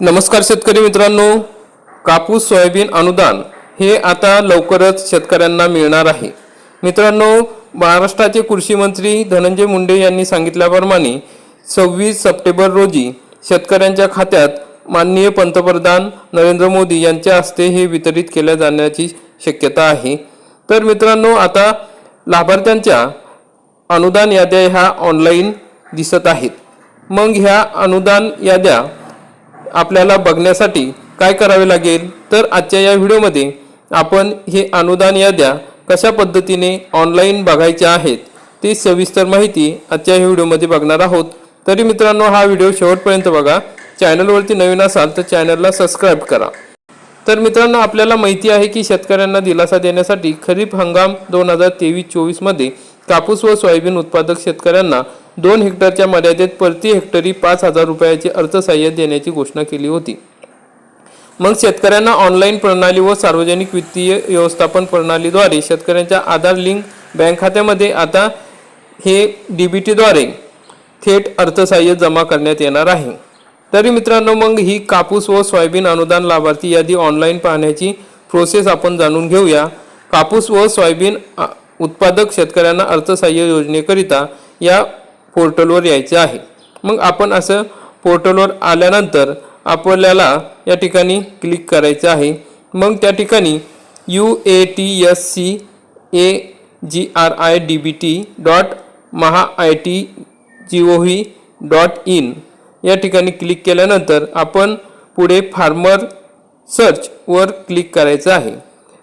नमस्कार शेतकरी मित्रांनो कापूस सोयाबीन अनुदान हे आता लवकरच शेतकऱ्यांना मिळणार आहे. मित्रांनो महाराष्ट्राचे कृषी मंत्री धनंजय मुंडे यांनी सांगितल्याप्रमाणे सव्वीस सप्टेंबर रोजी शेतकऱ्यांच्या खात्यात माननीय पंतप्रधान नरेंद्र मोदी यांच्या हस्ते हे वितरित केल्या जाण्याची शक्यता आहे. तर मित्रांनो आता लाभार्थ्यांच्या अनुदान याद्या ह्या ऑनलाईन दिसत आहेत. मग ह्या अनुदान याद्या आपल्याला बघण्यासाठी काय करावे लागेल? तर आजच्या या व्हिडिओमध्ये आपण हे अनुदान याद्या कशा पद्धतीने ऑनलाईन बघायच्या आहेत ती सविस्तर माहिती आजच्या या व्हिडिओमध्ये बघणार आहोत. तरी मित्रांनो हा व्हिडिओ शेवटपर्यंत बघा. चॅनलवरती नवीन असाल तर चॅनलला सबस्क्राईब करा. तर मित्रांनो आपल्याला माहिती आहे की शेतकऱ्यांना दिलासा देण्यासाठी खरीप हंगाम दोन हजार तेवीस चोवीसमध्ये कापूस व सोयाबीन उत्पादक शेतकऱ्यांना दोन हेक्टरच्या मर्यादेत प्रति हेक्टरी पाच हजार रुपयाचे अर्थसहाय्य देण्याची घोषणा केली होती. मग शेतकऱ्यांना ऑनलाईन प्रणाली व सार्वजनिक वित्तीय व्यवस्थापन प्रणालीद्वारे शेतकऱ्यांच्या आधार लिंक बँक खात्यामध्ये आता हे डी बी टीद्वारे थेट अर्थसहाय्य जमा करण्यात येणार आहे. तरी मित्रांनो मग ही कापूस व सोयाबीन अनुदान लाभार्थी यादी ऑनलाईन पाहण्याची प्रोसेस आपण जाणून घेऊया. कापूस व सोयाबीन उत्पादक शेतकऱ्यांना अर्थसहाय्य योजनेकरिता या पोर्टलवर यायचे आहे. मग आपण असं पोर्टलवर आल्यानंतर आपल्याला या ठिकाणी क्लिक करायचं आहे. मग त्या ठिकाणी U A T S C A G R I D B T dot Maha I T G O V dot in या ठिकाणी क्लिक केल्यानंतर आपण पुढे फार्मर सर्चवर क्लिक करायचं आहे.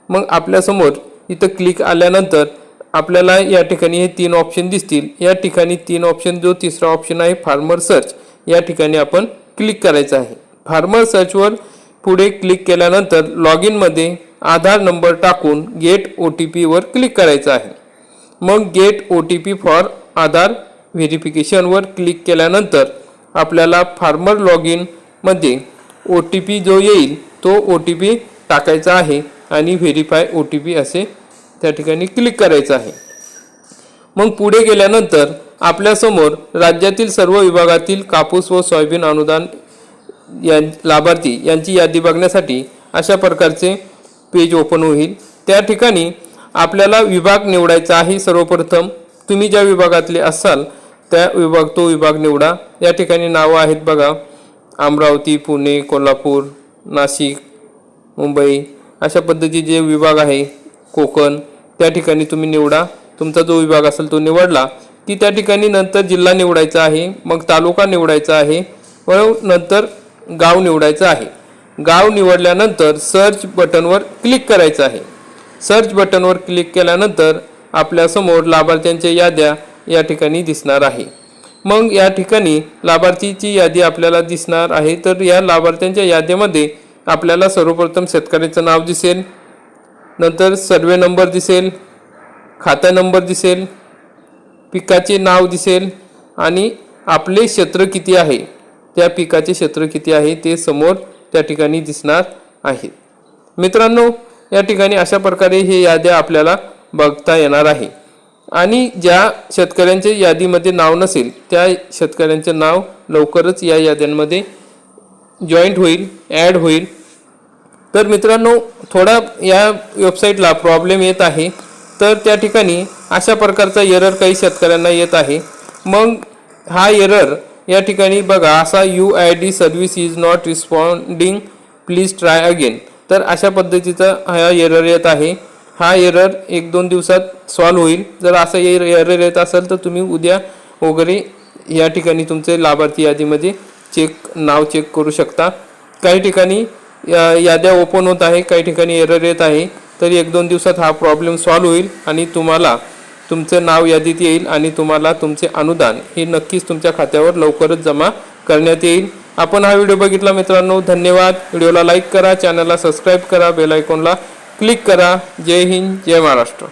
मग आपल्यासमोर इथं क्लिक आल्यानंतर आपल्याला या ठिकाणी हे तीन ऑप्शन दिसतील. या ठिकाणी तीन ऑप्शन जो तिसरा ऑप्शन आहे फार्मर सर्च या ठिकाणी आपण क्लिक करायचं आहे. फार्मर सर्चवर पुढे क्लिक केल्यानंतर लॉग इनमध्ये आधार नंबर टाकून गेट ओ टी पीवर क्लिक करायचं आहे. मग get O T P for Aadhaar व्हेरिफिकेशनवर click केल्यानंतर आपल्याला फार्मर लॉग इनमध्ये ओ टी पी जो येईल तो ओ टी पी टाकायचा आहे आणि व्हेरीफाय ओ टी पी असे त्या ठिकाणी क्लिक करायचं आहे. मग पुढे गेल्यानंतर आपल्यासमोर राज्यातील सर्व विभागातील कापूस व सोयाबीन अनुदान या लाभार्थी यांची यादी बघण्यासाठी अशा प्रकारचे पेज ओपन होईल. त्या ठिकाणी आपल्याला विभाग निवडायचा आहे सर्वप्रथम. तुम्ही ज्या विभागातले असाल त्या विभाग तो विभाग निवडा. या ठिकाणी नावं आहेत बघा. अमरावती पुणे कोल्हापूर नाशिक मुंबई अशा पद्धतीचे जे विभाग आहे कोकण त्या ठिकाणी तुम्ही निवडा. तुमचा जो विभाग असेल तो निवडला. की त्या ठिकाणी नंतर जिल्हा निवडायचा आहे मग तालुका निवडायचा आहे व नंतर गाव निवडायचं आहे. गाव निवडल्यानंतर सर्च बटनवर क्लिक करायचं आहे. सर्च बटनवर क्लिक केल्यानंतर आपल्यासमोर लाभार्थ्यांच्या याद्या या ठिकाणी दिसणार आहे. मग या ठिकाणी लाभार्थीची यादी आपल्याला दिसणार आहे. तर या लाभार्थ्यांच्या यादीमध्ये आपल्याला सर्वप्रथम शेतकऱ्याचं नाव दिसेल. नंतर सर्वे नंबर दिसेल खाता नंबर दिसेल पिकाचे नाव दिसेल आणि आपले क्षेत्र किती आहे? त्या पिकाचे क्षेत्र किती आहे ते समोर त्या ठिकाणी दिसणार आहे. मित्रांनो या ठिकाणी अशा प्रकारे हे याद्या आपल्याला बघता येणार आहे. आणि ज्या शेतकऱ्यांच्या यादीमध्ये नाव नसेल त्या शेतकऱ्यांचे नाव लवकरच या याद्यांमध्ये जॉईंट होईल ॲड होईल. तर मित्रांनो थोडा या वेबसाईटला प्रॉब्लेम येत आहे. तर त्या ठिकाणी अशा प्रकारचा एरर काही शेतकऱ्यांना येत आहे. मग हा एरर या ठिकाणी बघा असा U I D service is not responding please try again तर अशा पद्धतीचा हा एरर येत आहे. हा एरर एक दोन दिवसात सॉल्व्ह होईल. जर असा एरर येत असेल तर तुम्ही उद्या वगैरे या ठिकाणी तुमचे लाभार्थी यादीमध्ये चेक नाव चेक करू शकता. काही ठिकाणी या- याद्या ओपन होत आहे काही ठिकाणी एरर येत आहे तरी एक दोन दिवसात हा प्रॉब्लेम सॉल्व होईल आणि तुम्हाला तुमचं नाव यादीत येईल आणि तुम्हाला तुमचे अनुदान हे नक्कीच तुमच्या खात्यावर लवकरच जमा करण्यात येईल. आपण हा व्हिडिओ बघितला मित्रांनो धन्यवाद. व्हिडिओला लाईक करा चॅनलला सबस्क्राईब करा बेल आयकॉनला क्लिक करा. जय हिंद जय महाराष्ट्र.